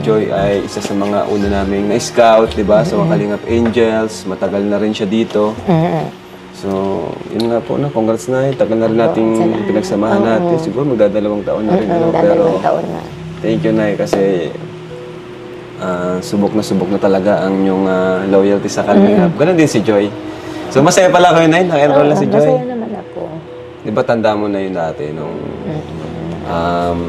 Joy ay isa sa mga una naming na-scout, di ba? Sa mga Kalingap Angels. Matagal na rin siya dito. Mm. So, yun nga po na. Congrats na Tagal na rin nating pinagsamahan natin. Siguro magdadalawang taon na rin. ano? Pero, Dadalawang taon na. thank you, Nay, kasi ah, subok na subok na talaga ang yung ah, loyalty sa Kalingap. Ganon din si Joy. So, masaya pala kayo, Nay. Na-enroll na si Joy. Masaya naman ako. Di ba tanda mo na yun dati nung um,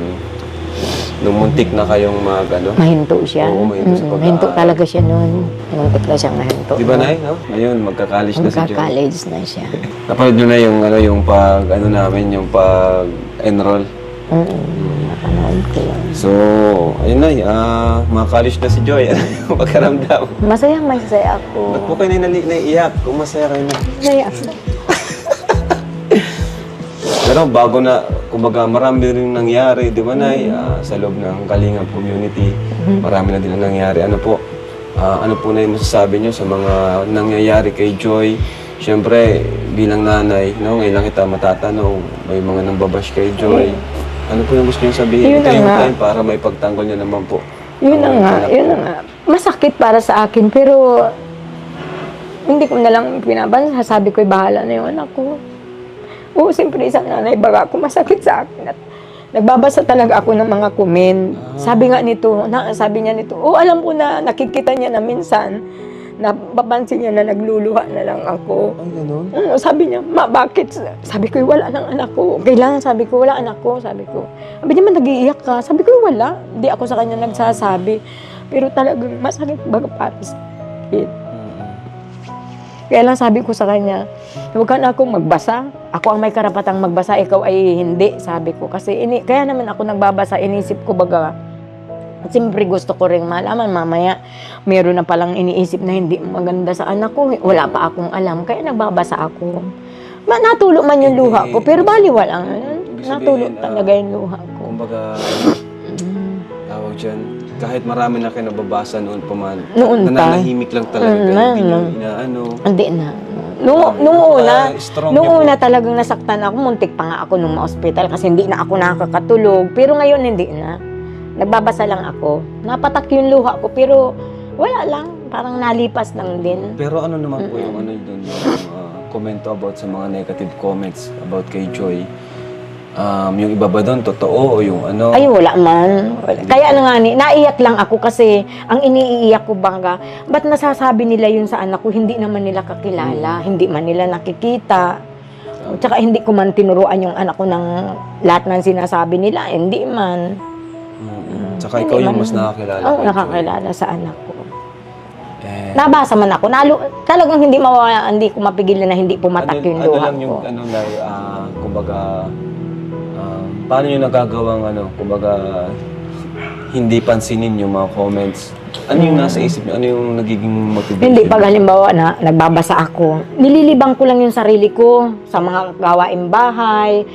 nung muntik na kayong mag ano? Mahinto siya. Oo, mahinto sa Mm, pag-aaral. Mahinto talaga siya noon. Muntik na siyang mahinto. Di ba na no? Ngayon, magka-college na si Joy. Magka-college na siya. Napanood nyo na yung ano yung pag ano namin, yung pag-enroll. Mm, napanood ko yun. So, ayun na, ah, mga college na si Joy. Ano yung pagkaramdam? Masayang masaya ako. Ba't po kayo na naiiyak kung masaya kayo na? Masaya ako. Pero bago na, kumbaga marami rin nangyari, di ba Nay? Ah, sa loob ng Kalingap community, marami na din ang nangyari. Ano po, ah, ano po na yung masasabi nyo sa mga nangyayari kay Joy? Siyempre, bilang nanay, no, ngayon lang kita matatanong, may mga nambabash kay Joy. Ano po yung gusto nyo sabihin? Yun Ito na yung nga. time para may pagtanggol nyo naman po. Yun na nga, yun na nga. Masakit para sa akin, pero hindi ko na lang pinabansa. Sabi ko, bahala na yung anak ko. Oo, siyempre isang nanay, baga ako masakit sa akin. At nagbabasa talaga ako ng mga comment. Sabi nga nito, na, sabi niya nito, oh, alam ko na nakikita niya na minsan, napapansin niya na nagluluha na lang ako. Ay, ganun? Mm, sabi niya, ma, bakit? Sabi ko, wala ng anak ko. Kailangan, sabi ko, wala anak ko. Sabi ko, sabi niya, nag-iiyak ka. Sabi ko, wala. Hindi ako sa kanya nagsasabi. Pero talagang masakit baga para sa akin. Kaya lang sabi ko sa kanya, huwag ka na akong magbasa. Ako ang may karapatang magbasa, ikaw ay hindi, sabi ko. Kasi ini, kaya naman ako nagbabasa, inisip ko baga, Siyempre gusto ko rin malaman, mamaya meron na palang iniisip na hindi maganda sa anak ko. Wala pa akong alam, kaya nagbabasa ako. Ma, natulo man yung luha ko, pero baliwala. Ibig sabihin, Natulo ah, talaga yung luha ko. Kumbaga, Mm. tawag dyan, kahit marami na kayo nababasa noon pa man, Noon pa. nananahimik lang talaga Mm, Hindi nyo na- inaano. Hindi na. Nung, Ah, nung una, strong nung una talagang nasaktan ako, muntik pa nga ako nung ma-hospital kasi hindi na ako nakakatulog. Pero ngayon hindi na. Nagbabasa lang ako. Napatak yung luha ko, pero wala lang. Parang nalipas lang din. Pero ano naman po yung ano doon, yung uh, komento about sa mga negative comments about kay Joy? Um, yung iba ba doon, totoo o yung ano? Ay, wala man. Wala. Kaya ano nga ni, naiyak lang ako kasi ang iniiyak ko bangga, ba't nasasabi nila yun sa anak ko, hindi naman nila kakilala, hindi man nila nakikita. Tsaka hindi ko man tinuruan yung anak ko ng lahat ng sinasabi nila, hindi man. Mm, Tsaka Hindi ikaw yung man- mas nakakilala Oo, Joy. nakakilala sa anak ko. Eh, Nabasa man ako, nalo, talagang hindi mawala, hindi ko mapigilan na hindi ano, pumatak yung ano luha lang ko. yung ano na, ah, kumbaga, um, paano nyo nagagawang ano, kumbaga, hindi pansinin yung mga comments? Ano yung nasa isip nyo? Ano yung nagiging motivation? Hindi, pag halimbawa na nagbabasa ako, nililibang ko lang yung sarili ko sa mga gawaing bahay.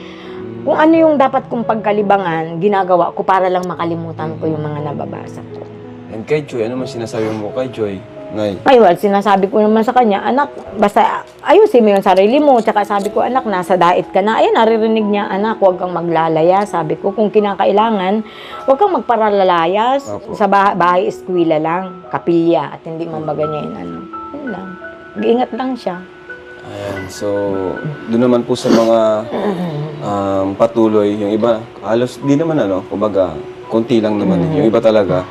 Kung ano yung dapat kong pagkalibangan, ginagawa ko para lang makalimutan ko yung mga nababasa ko. And kay Joy, ano man sinasabi mo kay Joy? Nay, Ay, well, sinasabi ko naman sa kanya, anak, basta ayusin mo yung sarili mo. Tsaka sabi ko, anak, nasa diet ka na. Ayun, naririnig niya, anak, huwag kang maglalaya. Sabi ko, kung kinakailangan, huwag kang magparalayas. Opo. Sa bahay, bahay eskwela lang, kapilya, at hindi mambaga niya yun, ano. Yun lang. Mag-ingat lang siya. Ayan, so doon naman po sa mga um, patuloy, yung iba, halos di naman ano, kumbaga, konti lang naman. eh. Yung iba talaga,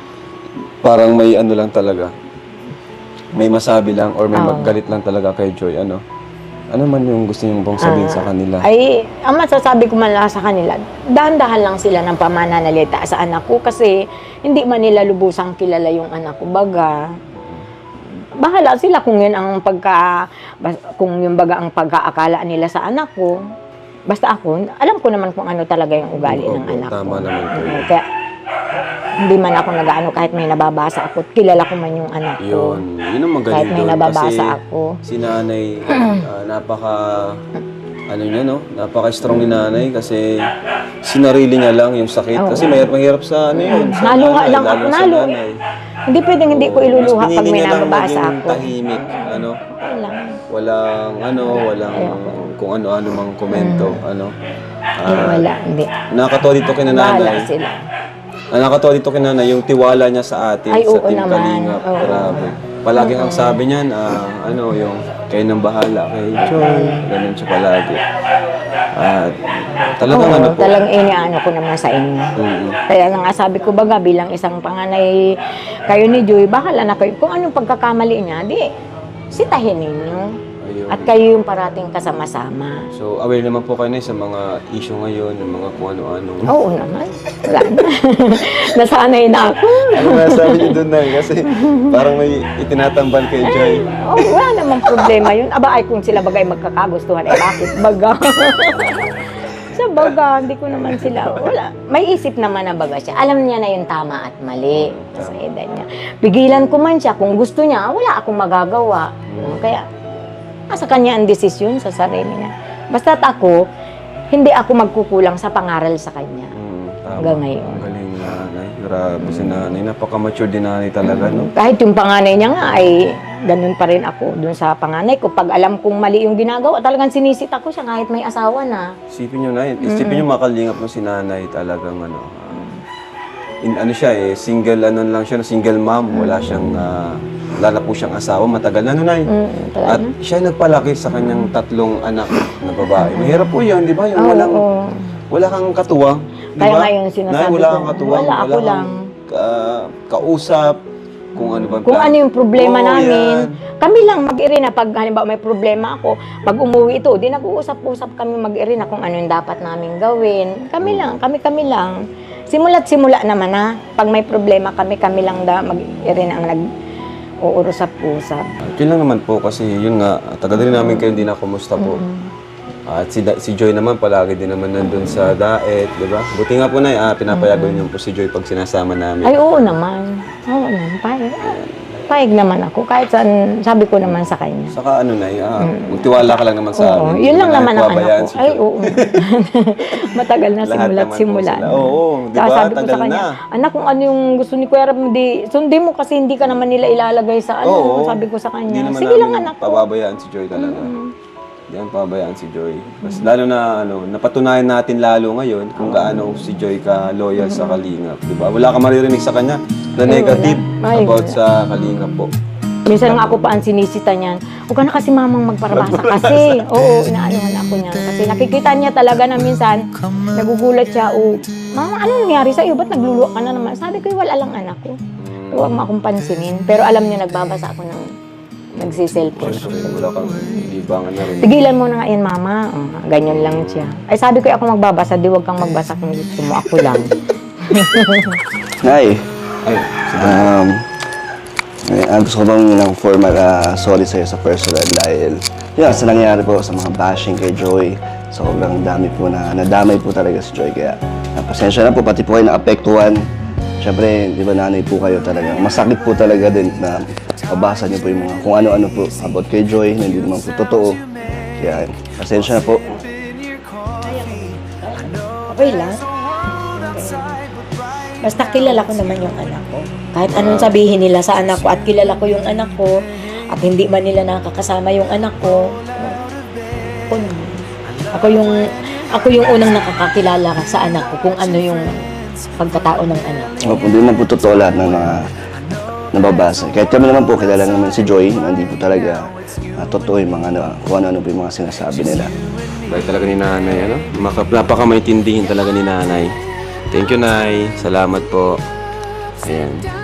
parang may ano lang talaga, may masabi lang or may Oo. maggalit lang talaga kay Joy, ano. Ano man yung gusto niyo pong sabihin sa kanila? Ay, ang masasabi ko man lang sa kanila, dahan-dahan lang sila ng pamananalita sa anak ko kasi hindi man nila lubusang kilala yung anak ko. Baga, bahala sila kung yun ang pagka, bas- kung yung baga ang pagkaakala nila sa anak ko. Basta ako, alam ko naman kung ano talaga yung ugali ng Opo, anak ko. tama naman po. Mm, Kaya, hindi man ako nag-ano kahit may nababasa ako, kilala ko man yung anak ko. Yun, yun ang magaling Kahit may doon. nababasa Kasi ako. si nanay, ah, napaka, ano niya, no? Napaka-strong ni nanay kasi sinarili niya lang yung sakit. Kasi mahirap, mahirap sa ano yun. Sa Naluha nanay, lang lalo ako, sa nanay. Hindi pwedeng hindi ko iluluha mas pag pinili may niya lang nababasa maging ako. tahimik, ano? Wala. Walang, ano, walang kung ano-ano mang komento, ano. Hindi, Ah, wala, hindi. nakakatawa dito kay Bahala nanay. sila. Ang nakakatawa dito kay nanay, yung tiwala niya sa atin, Ay, sa oo Team naman. Kalingap. Oo. Grabe. Palagi ang sabi niyan, ah, ano, yung kayo nang bahala kay Joy. Ganun siya palagi. At talagang ano po. talagang iniano ko naman sa inyo. Mm. Kaya lang nga sabi ko baga bilang isang panganay kayo ni Joy, bahala na kayo. Kung anong pagkakamali niya, di sitahin ninyo. Ayun. At kayo yung parating kasama-sama. So, aware naman po kayo na sa mga issue ngayon, yung mga kung ano-ano. Oo naman. Wala na. Nasanay na ako. Ano nga sabi niyo doon na Kasi parang may itinatambal kay Joy. Oh, wala namang problema yun. Aba, ay kung sila bagay magkakagustuhan, eh bakit baga? sa baga, hindi ko naman sila, wala. May isip naman na baga siya. Alam niya na yung tama at mali sa edad niya. Pigilan ko man siya, kung gusto niya, wala akong magagawa. Kaya, nasa kanya ang desisyon sa sarili niya. Basta't ako, hindi ako magkukulang sa pangaral sa kanya. Mm, tama. Hanggang ngayon. Ang galing ni nanay. Grabe si nanay. Napaka-mature din nanay talaga, no? Kahit yung panganay niya nga ay ganun pa rin ako dun sa panganay ko. Pag alam kong mali yung ginagawa, talagang sinisita ko siya kahit may asawa na. Isipin nyo na. Isipin nyo makalingap ng si nanay talagang ano. ah, in, ano siya eh, single ano lang siya, single mom. Wala siyang, ah, wala na po siyang asawa. Matagal na nun ay. Mm, At talaga. siya nagpalaki sa kanyang tatlong anak na babae. Mahirap po yun, di ba? Yung Oo, walang, oo. wala kang katuwang. Di Kaya ba? nga yung sinasabi Nay, wala ko, kang katuwang. wala, ako kang lang. ka- kausap. Kung ano ba Kung ano yung problema namin, yan. kami lang mag-irina pag halimbawa may problema ako, pag umuwi ito, di nag-uusap-usap kami mag-irina kung ano yung dapat namin gawin. Kami lang, kami-kami lang. Simula't simula naman na, pag may problema kami, kami lang da mag-irina ang nag uurusap-usap. At yun lang naman po kasi yun nga, tagal din namin kayo hindi na kumusta po. At si, Da- si Joy naman palagi din naman nandun sa daet, di ba? Buti nga po na, ah, pinapayagan niyo po si Joy pag sinasama namin. Ay, oo naman. Oo naman, payag. Payag naman ako. Kahit saan, sabi ko naman sa kanya. Saka ano na, ah, magtiwala ka lang naman sa Oo, amin. yun lang naman ang anak ko. Ay, oo. Matagal na simula't simula. na. Oo, di ba? sabi ko Tagal sa kanya, na. anak, kung ano yung gusto ni Kuya Rab, di, sundin mo kasi hindi ka naman nila ilalagay sa ano. Oo. Sabi ko sa kanya, sige lang anak ko. pababayaan si Joy talaga. Hindi naman pababayaan si Joy. Mas lalo na ano, napatunayan natin lalo ngayon kung gaano si Joy ka loyal sa Kalingap, di ba? Wala ka maririnig sa kanya na negative Ay, about sa Kalingap po. Minsan nga ako pa ang sinisita niyan. Huwag ka na kasi mamang magparabasa kasi. Oo, inaanuhan ako niyan. Kasi nakikita niya talaga na minsan, nagugulat siya, oh, Mama, ano nangyari sa'yo? Ba't nagluluwa ka na naman? Sabi ko, wala lang anak ko. Huwag mo akong pansinin. Pero alam niya, nagbabasa ako ng nagsiselfon. Siyempre, wala kang libangan na rin. Tigilan mo na nga yan, mama. Oh, ganyan lang siya. Ay, sabi ko, ako magbabasa, di huwag kang magbasa kung gusto mo. Ako lang. Nay, Ay, um, eh, ah, gusto ko bang ng formal ah, sorry sa'yo sa personal dahil yun, sa nangyari po sa mga bashing kay Joy, sobrang dami po na nadamay po talaga si Joy. Kaya ah, pasensya na po, pati po kayo naapektuhan. Siyempre, di ba nanay po kayo talaga. Masakit po talaga din na mabasa niyo po yung mga kung ano-ano po about kay Joy na hindi naman po totoo. Kaya pasensya na po. Okay lang. Basta kilala ko naman yung anak ko. Kahit anong sabihin nila sa anak ko at kilala ko yung anak ko at hindi man nila nakakasama yung anak ko, ako. Ako yung ako yung unang nakakakilala sa anak ko kung ano yung pagkatao ng anak ko. Opo, hindi naman po totoo lahat ng mga nababasa. Kahit kami naman po, kilala naman si Joy, na hindi po talaga ah, totoo yung mga, ano, kung ano-ano po yung mga sinasabi nila. Bait talaga ni nanay, ano? Maka, napaka maintindihin talaga ni nanay. Thank you, Nay. Salamat po. Ayan.